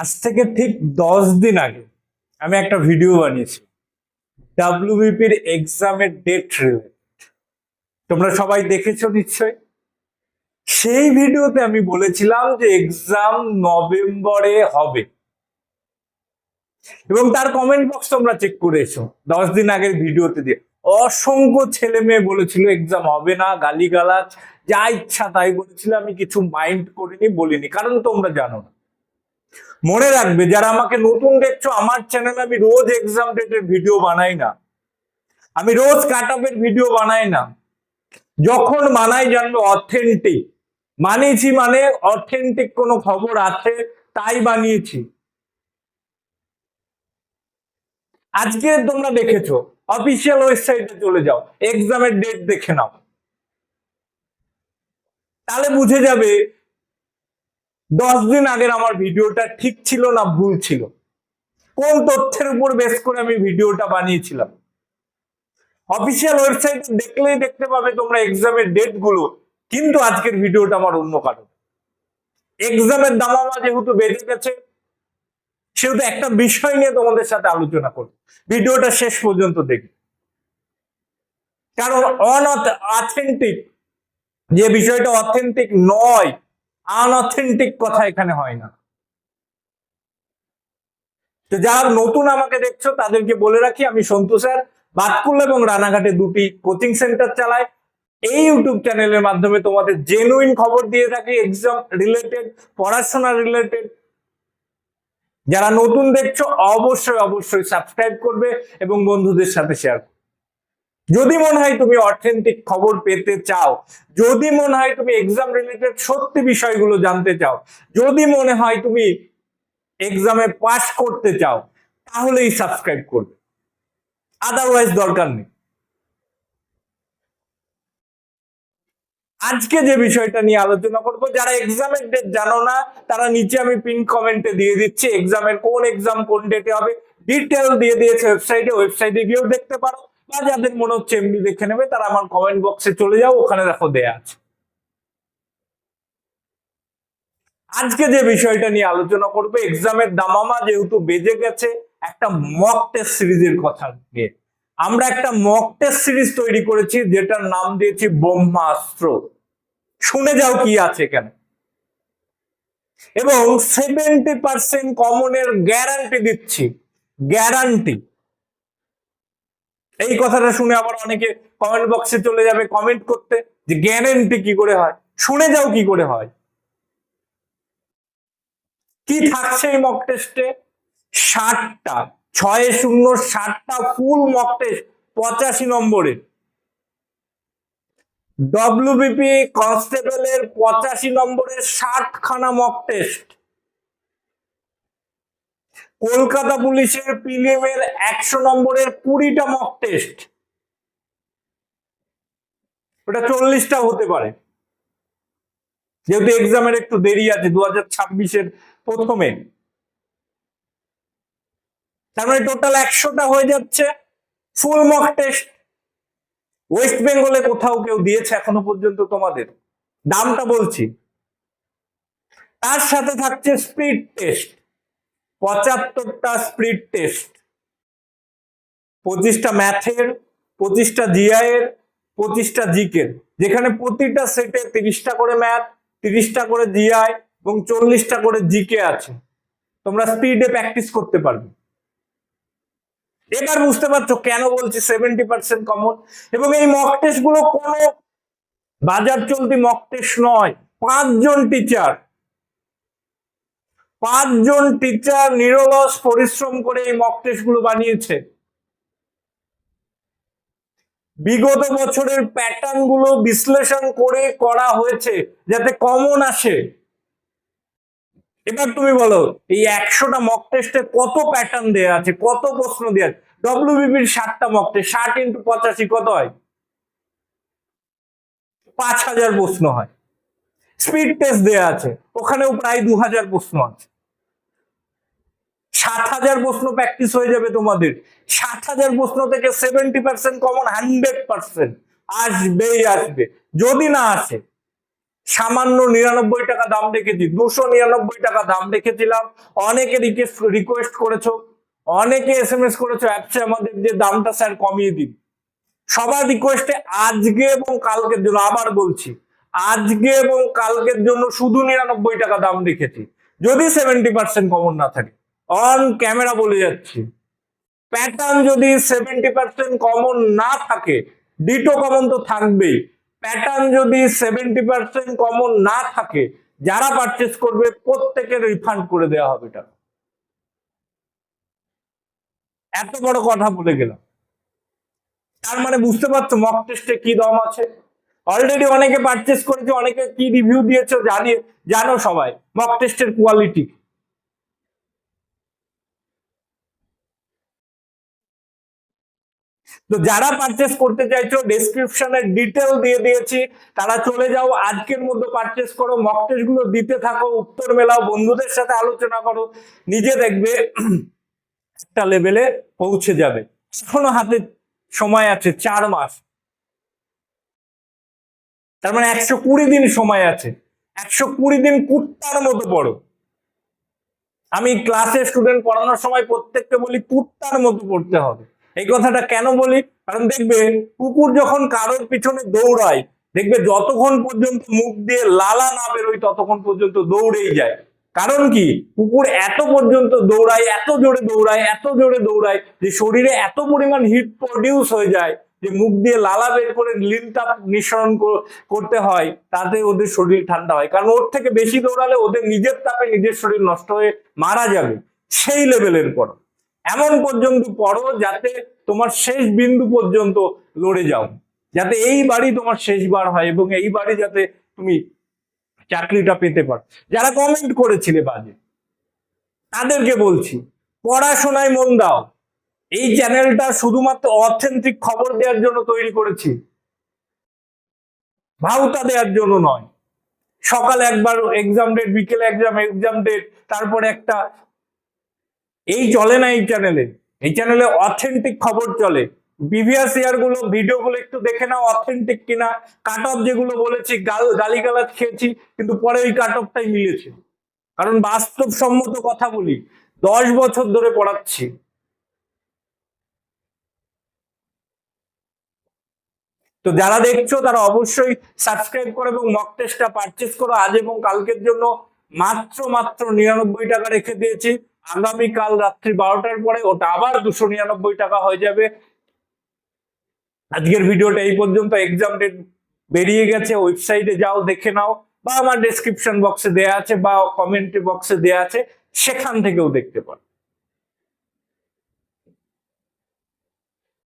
আজ থেকে ঠিক দশ দিন আগে আমি একটা ভিডিও বানিয়েছি। ডাব্লিউবিপির এক্সামের ডেট রিলেট তোমরা সবাই দেখেছ নিশ্চয়? সেই ভিডিওতে আমি বলেছিলাম যে এক্সাম নভেম্বরে হবে। এবং তার কমেন্ট বক্স তোমরা চেক করে এসো। দশ দিন আগের ভিডিওতে দিয়ে। অসংখ্য ছেলে মেয়ে বলেছিল এক্সাম হবে না, গালিগালাজ। যা ইচ্ছা তাই বলেছিল, আমি কিছু মাইন্ড করিনি, বলিনি। কারণ তোমরা জানো না। মনে রাখবে, যারা আমাকে নতুন দেখছ, আমার চ্যানেলে আমি রোজ এক্সাম ডেটের ভিডিও বানাই না। আমি রোজ কাট ভিডিও বানাই না। যখন বানাই জানবে অথেন্টিক বানিয়েছি মানে অথেন্টিক কোনো খবর আছে, তাই বানিয়েছি। আজকে তোমরা দেখেছ অফিসিয়াল ওয়েবসাইটে চলে যাও এক্সামের ডেট দেখে নাও। তাহলে বুঝে যাবে দশ দিন আগের আমার ভিডিওটা ঠিক ছিল না ভুল ছিল? কোন তথ্যের উপর বেস করে আমি ভিডিওটা বানিয়েছিলাম? অফিসিয়াল ওয়েবসাইট দেখলেই দেখতে পাবে তোমরা এক্সামের ডেটগুলো, কিন্তু আজকের ভিডিওটা আমার অন্য কারণ। এক্সামের দামামা যেহেতু বেড়ে গেছে, সেহেতু একটা বিষয় নিয়ে তোমাদের সাথে আলোচনা করব। ভিডিওটা শেষ পর্যন্ত দেখি কারণ অন অথেন্টিক যে বিষয়টা অথেন্টিক নয় আনঅথেন্টিক কথা এখানে হয় না। তো যারা নতুন আমাকে দেখছ, তাদেরকে বলে রাখি, আমি সন্তু স্যার, বাতকুল এবং রানাঘাটে দুটি কোচিং সেন্টার চালাই। এই ইউটিউব চ্যানেলের মাধ্যমে তোমাদের জেনুইন খবর দিয়ে থাকি এক্সাম রিলেটেড পড়াশোনা রিলেটেড যারা নতুন দেখছ, অবশ্যই অবশ্যই সাবস্ক্রাইব করবে এবং বন্ধুদের সাথে শেয়ার করবে। যদি মনে হয় তুমি অথেন্টিক খবর পেতে চাও, যদি মনে হয় তুমি এক্সাম রিলেটেড সত্যি বিষয়গুলো জানতে চাও, যদি মনে হয় তুমি এক্সামে পাস করতে চাও, তাহলেই সাবস্ক্রাইব করবে। আদারওয়াইজ দরকার নেই। আজকে যে বিষয়টা নিয়ে আলোচনা করব, যারা এক্সামের ডেট জানো না, তারা নিচে আমি পিন কমেন্টে দিয়ে দিচ্ছি এক্সামের কোন এক্সাম কোন ডেটে হবে ডিটেল দিয়ে দিয়েছে ওয়েবসাইটে ওয়েবসাইটে গিয়েও দেখতে পারো। বা যাদের মনে হচ্ছে এমনি দেখে নেবে, তারা আমার কমেন্ট বক্সে চলে যাও, ওখানে দেখো দেয়া আছে। আজকে যে বিষয়টা নিয়ে আলোচনা করবে এক্সামের দামামা যেহেতু বেজে গেছে, একটা মক টেস্ট সিরিজের কথা নিয়ে আমরা একটা মক টেস্ট সিরিজ তৈরি করেছি, যেটার নাম দিয়েছি ব্রহ্মাস্ত্র শুনে যাও কি আছে কেন এবং সেভেন্টি পার্সেন্ট কমনের গ্যারান্টি দিচ্ছি। গ্যারান্টি এই কথাটা শুনে আবার অনেকে কমেন্ট বক্সে চলে যাবে কমেন্ট করতে, যে গ্যারান্টি কি করে হয়? শুনে যাও কি করে হয়। কি থাকছে এই মক টেস্টে ষাটটা, ছয় শূন্য, ষাটটা ফুল মক টেস্ট পঁচাশি নম্বরের। ডব্লিউবিপি কনস্টেবলের পঁচাশি নম্বরের ষাটখানা মক টেস্ট কলকাতা পুলিশের প্রিলিমের একশো নম্বরের কুড়িটা মক টেস্ট ওটা চল্লিশটা হতে পারে। যেহেতু এক্সামের একটু দেরি আছে, দু হাজার ছাব্বিশের প্রথমে। তার মানে টোটাল একশোটা হয়ে যাচ্ছে ফুল মক টেস্ট ওয়েস্ট বেঙ্গলে কোথাও কেউ দিয়েছে এখনও পর্যন্ত তোমাদের? দামটা বলছি। তার সাথে থাকছে স্পিড টেস্ট পঁচাত্তরটা স্পিড টেস্ট। পঁচিশটা ম্যাথের, পঁচিশটা জিআই এর পঁচিশটা জিকের। যেখানে প্রতিটা সেটে তিরিশটা করে ম্যাথ, তিরিশটা করে জিআই এবং চল্লিশটা করে জিকে আছে। তোমরা স্পিডে প্র্যাকটিস করতে পারবে। এবার বুঝতে পারছ কেন বলছি সেভেন্টি পার্সেন্ট কমন? এবং এই মক টেস্টগুলো কোনো বাজার চলতি মক টেস্ট নয়, পাঁচজন টিচার পাঁচজন টিচার নিরলস পরিশ্রম করে এই মক টেস্টগুলো বানিয়েছে। বিগত বছরের প্যাটার্নগুলো বিশ্লেষণ করে করা হয়েছে যাতে কমন আসে। এবার তুমি বলো, এই একশোটা মক টেস্টে কত প্যাটার্ন দেওয়া আছে? কত প্রশ্ন দেওয়া আছে? ডব্লিউবিপির ষাটটা মক টেস্ট ষাট ইন্টু পঁচাশি কত হয়? পাঁচ হাজার প্রশ্ন হয়। স্পিড টেস্ট দেওয়া আছে, ওখানেও প্রায় দু হাজার প্রশ্ন আছে। সাত হাজার প্রশ্ন প্র্যাকটিস হয়ে যাবে তোমাদের। সাত হাজার প্রশ্ন থেকে seventy percent common hundred percent আসবেই আসবে। যদি না আসে, সামান্য নিরানব্বই টাকা দাম রেখেছি দুশো নিরানব্বই টাকা দাম রেখেছিলাম। অনেকে রিকোয়েস্ট রিকোয়েস্ট করেছ, অনেকে এস এম এস করেছ, অ্যাপসে আমাদের যে দামটা স্যার কমিয়ে দিন। সবার রিকোয়েস্টে আজকে এবং কালকের জন্য, আবার বলছি, আজকে এবং কালকের জন্য শুধু নিরানব্বই টাকা দাম রেখেছি। যদি সেভেন্টি পার্সেন্ট কমন না থাকে। অন ক্যামেরা বলে যাচ্ছি। প্যাটার্ন যদি সেভেন্টি পার্সেন্ট কমন না থাকে ডিটো কমন তো থাকবেই। প্যাটার্ন যদি সেভেন্টি পার্সেন্ট কমন না থাকে, যারা পারচেস করবে, প্রত্যেকের রিফান্ড করে দেওয়া হবে টাকা এত বড় কথা বলে গেলাম। তার মানে বুঝতে পারছ মক টেস্টে কি দম আছে? অলরেডি অনেকে পারচেস করেছে, অনেকে কি রিভিউ দিয়েছে জানিয়ে জানো সবাই মক টেস্টের কোয়ালিটি তো যারা পারচেস করতে চাইছো ডেসক্রিপশনে ডিটেল দিয়ে দিয়েছি, তারা চলে যাও, আজকের মধ্যে পারচেস করো মকগুলো দিতে থাকো, উত্তর মেলাও, বন্ধুদের সাথে আলোচনা করো, নিজে দেখবে একটা লেভেলে পৌঁছে যাবে। এখনও হাতে সময় আছে, চার মাস। তার মানে একশো কুড়ি দিন সময় আছে। একশো কুড়ি দিন কুত্তার মতো পড়ো আমি ক্লাসে স্টুডেন্ট পড়ানোর সময় প্রত্যেককে বলি কুত্তার মতো পড়তে হবে। এই কথাটা কেন বলি? কারণ দেখবে কুকুর যখন কারোর পিছনে দৌড়ায়, দেখবে যতক্ষণ পর্যন্ত মুখ দিয়ে লালা না বেরোয়, ততক্ষণ পর্যন্ত দৌড়েই যায়। কারণ কি? কুকুর এত পর্যন্ত দৌড়ায়, এত জোরে দৌড়ায়, এত জোরে দৌড়ায় যে শরীরে এত পরিমাণ হিট প্রডিউস হয়ে যায় যে মুখ দিয়ে লালা বের করে লিনটা নিঃসরণ করতে হয়, তাতে ওদের শরীর ঠান্ডা হয়। কারণ ওর থেকে বেশি দৌড়ালে ওদের নিজের তাপে নিজের শরীর নষ্ট হয়ে মারা যাবে, সেই লেভেলের পড়ো এমন পর্যন্ত পড়ো যাতে তোমার শেষ বিন্দু পর্যন্ত লড়ে যাও। যাতে এই বাড়ি তোমার শেষবার হয় এবং এই বাড়ি যাতে তুমি চাকরিটা পেতে পারো। যারা কমেন্ট করেছিলে বাজে, তাদেরকে বলছি, পড়াশোনায় মন দাও। এই চ্যানেলটা শুধুমাত্র অথেন্টিক খবর দেওয়ার জন্য তৈরি করেছি। ভাউতা দেওয়ার জন্য নয়। সকাল একবার এক্সাম ডেট বিকেলে এক্সাম এক্সাম ডেট তারপরে একটা এই চলে না এই চ্যানেলে এই চ্যানেলে অথেন্টিক খবর চলে। প্রিভিয়াস ইয়ারগুলো ভিডিও গুলো একটু দেখে নাও অথেন্টিক কিনা। কাট অফ যেগুলো বলেছি, গাল, গালিগালাজ খেয়েছি, কিন্তু পরে ওই কাট অফটাই মিলেছে। কারণ বাস্তবসম্মত কথা বলি, দশ বছর ধরে পড়াচ্ছি। তো যারা দেখছ, তারা অবশ্যই সাবস্ক্রাইব করো এবং মক টেস্টটা পারচেস করো। আজ এবং কালকের জন্য মাত্র মাত্র নিরানব্বই টাকা রেখে দিয়েছি। আগামীকাল রাত্রি বারোটার পরে ওটা আবার দুশো নিরানব্বই টাকা হয়ে যাবে। আজকের ভিডিওটা এই পর্যন্ত এক্সাম ডেট বেরিয়ে গেছে ওয়েবসাইটে যাও, দেখে নাও, বা আমার ডেসক্রিপশন বক্সে দেয়া আছে, বা কমেন্ট বক্সে দেয়া আছে, সেখান থেকেও দেখতে পারো।